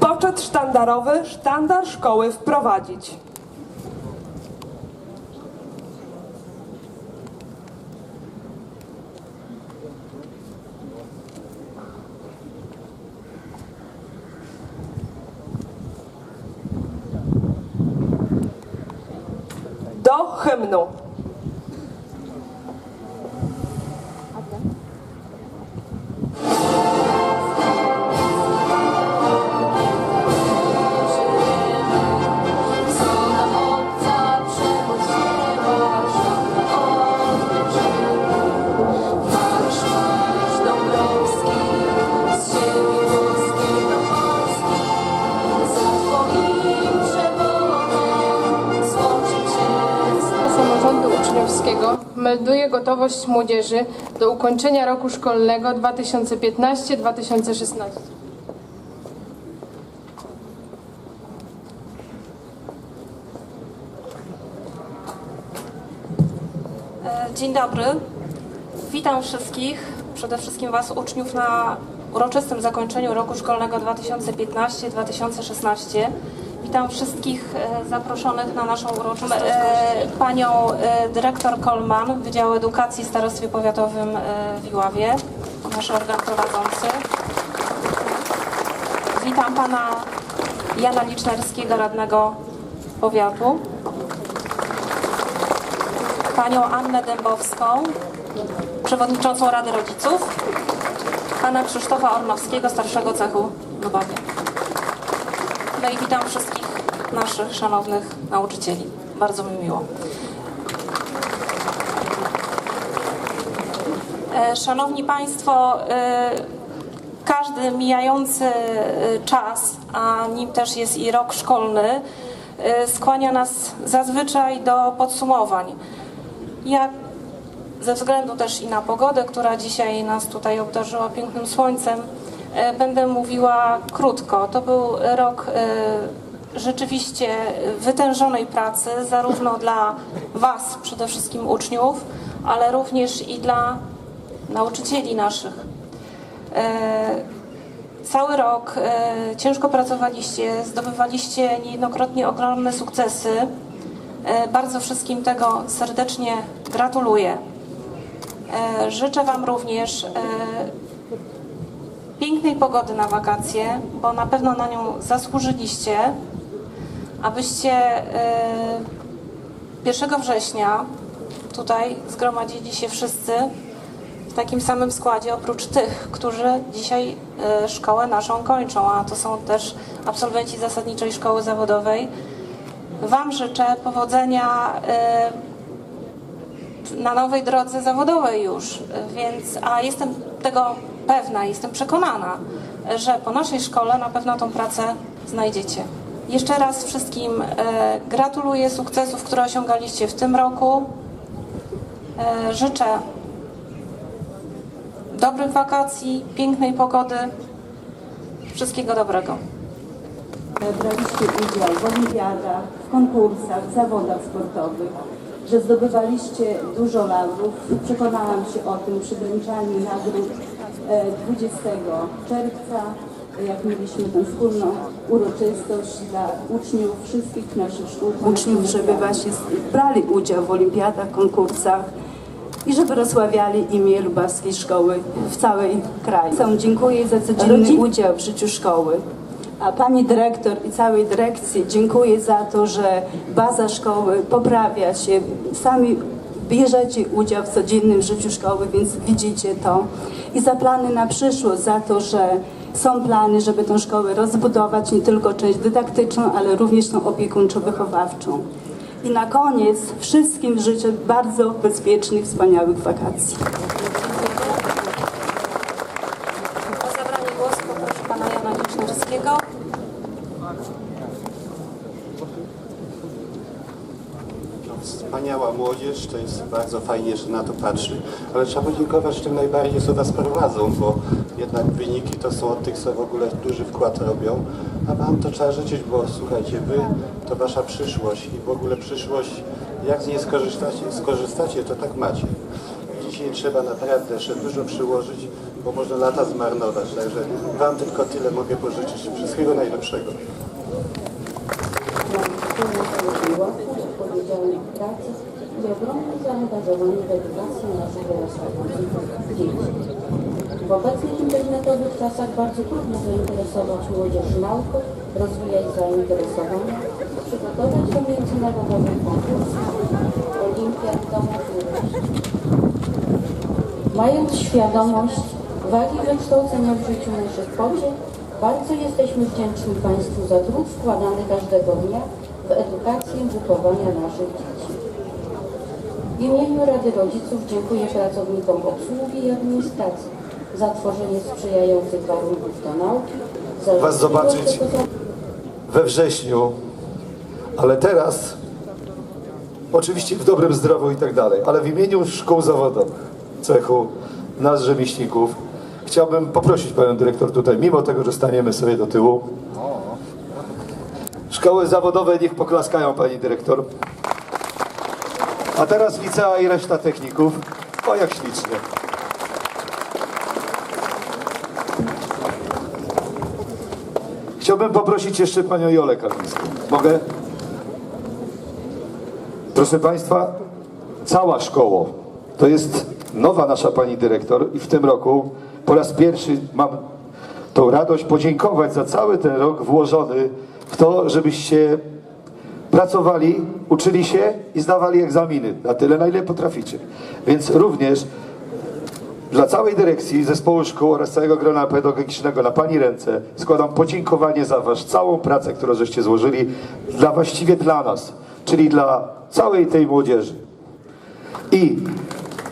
Poczet sztandarowy, sztandar szkoły wprowadzić. Melduje gotowość młodzieży do ukończenia roku szkolnego 2015-2016. E, Dzień dobry. Witam wszystkich, przede wszystkim Was uczniów na uroczystym zakończeniu roku szkolnego 2015-2016. Witam wszystkich e, zaproszonych na naszą uroczystość. E, Panią e, dyrektor Kolman Wydziału Edukacji w Starostwie Powiatowym w Iławie, nasz organ prowadzący. Witam Pana Jana Licznerskiego, radnego powiatu panią Annę Dębowską, przewodniczącą Rady Rodziców, pana Krzysztofa Ornowskiego, starszego cechu w Lubawie. No i witam wszystkich naszych szanownych nauczycieli. Bardzo mi miło. E, Szanowni Państwo, e, każdy mijający e, czas, a nim też jest i rok szkolny, skłania nas zazwyczaj do podsumowań. Ja ze względu też i na pogodę, która dzisiaj nas tutaj obdarzyła pięknym słońcem, będę mówiła krótko. To był rok rzeczywiście wytężonej pracy, zarówno dla Was, przede wszystkim uczniów, ale również i dla nauczycieli naszych. E, Cały rok e, ciężko pracowaliście, zdobywaliście niejednokrotnie ogromne sukcesy. E, Bardzo wszystkim tego serdecznie gratuluję. Życzę Wam również pięknej pogody na wakacje, bo na pewno na nią zasłużyliście, abyście e, 1 września tutaj zgromadzili się wszyscy w takim samym składzie, oprócz tych, którzy dzisiaj e, szkołę naszą kończą, a to są też absolwenci zasadniczej szkoły zawodowej. Wam życzę powodzenia e, na nowej drodze zawodowej już, więc a jestem tego pewna, jestem przekonana, że po naszej szkole na pewno tą pracę znajdziecie. Jeszcze raz wszystkim e, gratuluję sukcesów, które osiągaliście w tym roku. E, życzę dobrych wakacji, pięknej pogody, wszystkiego dobrego. braliście udział w olimpiadach, w konkursach, w zawodach sportowych, że zdobywaliście dużo laurów. Przekonałam się o tym przy wręczaniu nagród e, 20 czerwca, jak mieliśmy tę wspólną uroczystość dla uczniów wszystkich naszych szkół. uczniów, żeby właśnie brali udział w olimpiadach, konkursach i żeby rozsławiali imię Lubawskiej Szkoły w całej kraju. Są dziękuję za codzienny Rodzin- udział w życiu szkoły. A pani dyrektor i całej dyrekcji dziękuję za to, że baza szkoły poprawia się. Sami bierzecie udział w codziennym życiu szkoły, więc widzicie to. I za plany na przyszłość, za to, że są plany, żeby tę szkołę rozbudować, nie tylko część dydaktyczną, ale również tą opiekuńczo-wychowawczą. I na koniec wszystkim życzę bardzo bezpiecznych, wspaniałych wakacji. O zabranie głosu poproszę pana Jana Licznerskiego. Wspaniała młodzież, to jest bardzo fajnie, że na to patrzy, ale trzeba podziękować tym najbardziej, co was prowadzą, bo jednak wyniki to są od tych, co w ogóle duży wkład robią, a wam to trzeba życzyć, bo słuchajcie, wy to wasza przyszłość i w ogóle przyszłość, jak z niej skorzystacie, skorzystacie to tak macie. Dzisiaj trzeba naprawdę jeszcze dużo przyłożyć, bo można lata zmarnować, także wam tylko tyle mogę pożyczyć. Wszystkiego najlepszego. W pracy i ogromne zaangażowanie w edukację naszych dorastających dzieci. W obecnych internetowych czasach bardzo trudno zainteresować młodzież nauką, rozwijać zainteresowania, przygotować do międzynarodowych konkursów, olimpiad, do matury. Mając świadomość wagi wykształcenia w życiu naszych kobiet, bardzo jesteśmy wdzięczni Państwu za trud wkładany każdego dnia w edukację, wychowania naszych dzieci. W imieniu Rady Rodziców dziękuję pracownikom obsługi i administracji za tworzenie sprzyjających warunków do nauki, za Was zobaczyć. we wrześniu, ale teraz oczywiście w dobrym zdrowiu i tak dalej, ale w imieniu szkół zawodowych, cechu, nas rzemieślników, chciałbym poprosić panią dyrektor tutaj, mimo tego, że staniemy sobie do tyłu. Szkoły zawodowe niech poklaskają pani dyrektor. A teraz licea i reszta techników. O jak ślicznie. Chciałbym poprosić jeszcze panią Jolę Kapińską. Mogę? Proszę Państwa, cała szkoła to jest nowa nasza pani dyrektor i w tym roku po raz pierwszy mam tą radość podziękować za cały ten rok włożony w to, żebyście pracowali, uczyli się i zdawali egzaminy na tyle, na ile potraficie. Więc również dla całej dyrekcji zespołu szkół oraz całego grona pedagogicznego na Pani ręce składam podziękowanie za Was całą pracę, którą żeście złożyli dla właściwie dla nas, czyli dla całej tej młodzieży. I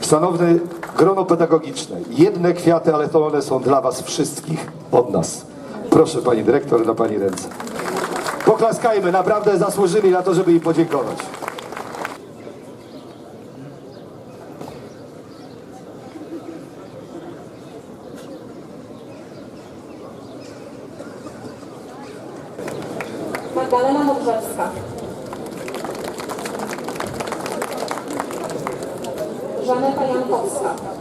szanowne grono pedagogiczne, jedne kwiaty, ale to one są dla Was wszystkich od nas. Proszę Pani Dyrektor na Pani ręce. Poklaskajmy, naprawdę zasłużyli na to, żeby im podziękować. Magdalena Modrzewska. Żaneta Jankowska.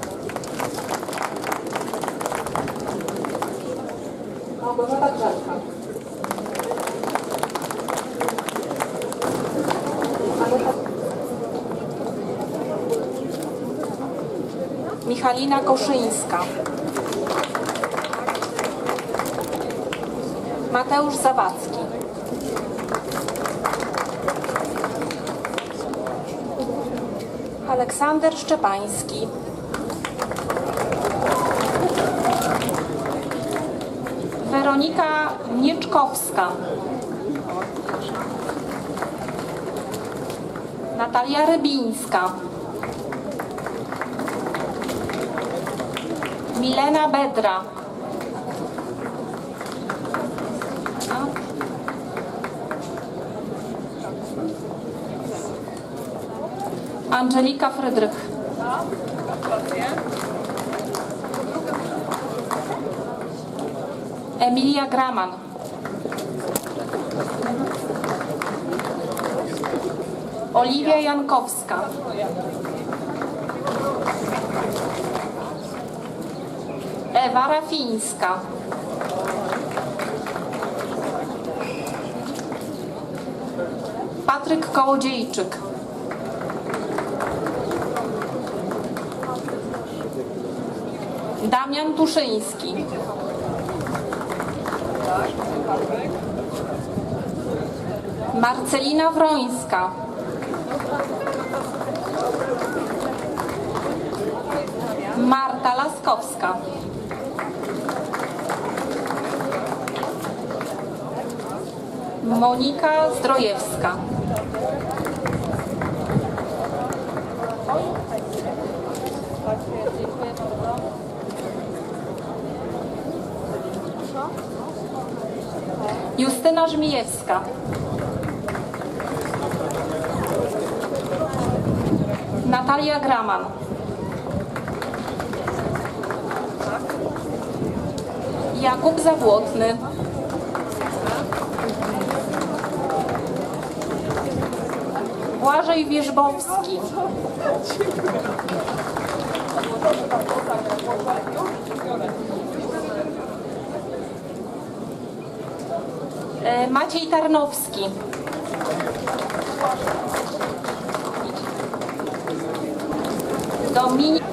Michalina Koszyńska. Mateusz Zawadzki. Aleksander Szczepański. Weronika Mieczkowska. Natalia Rybińska. Milena Bedra. Angelika Frydrych. Emilia Graman. Oliwia Jankowska. Ewa Rafińska. Patryk Kołodziejczyk. Damian Tuszyński. Marcelina Wrońska. Marta Laskowska. Monika Zdrojewska. Justyna Żmijewska. Natalia Graman. Jakub Zabłotny. Błażej Wierzbowski. E, Maciej Tarnowski. Dominik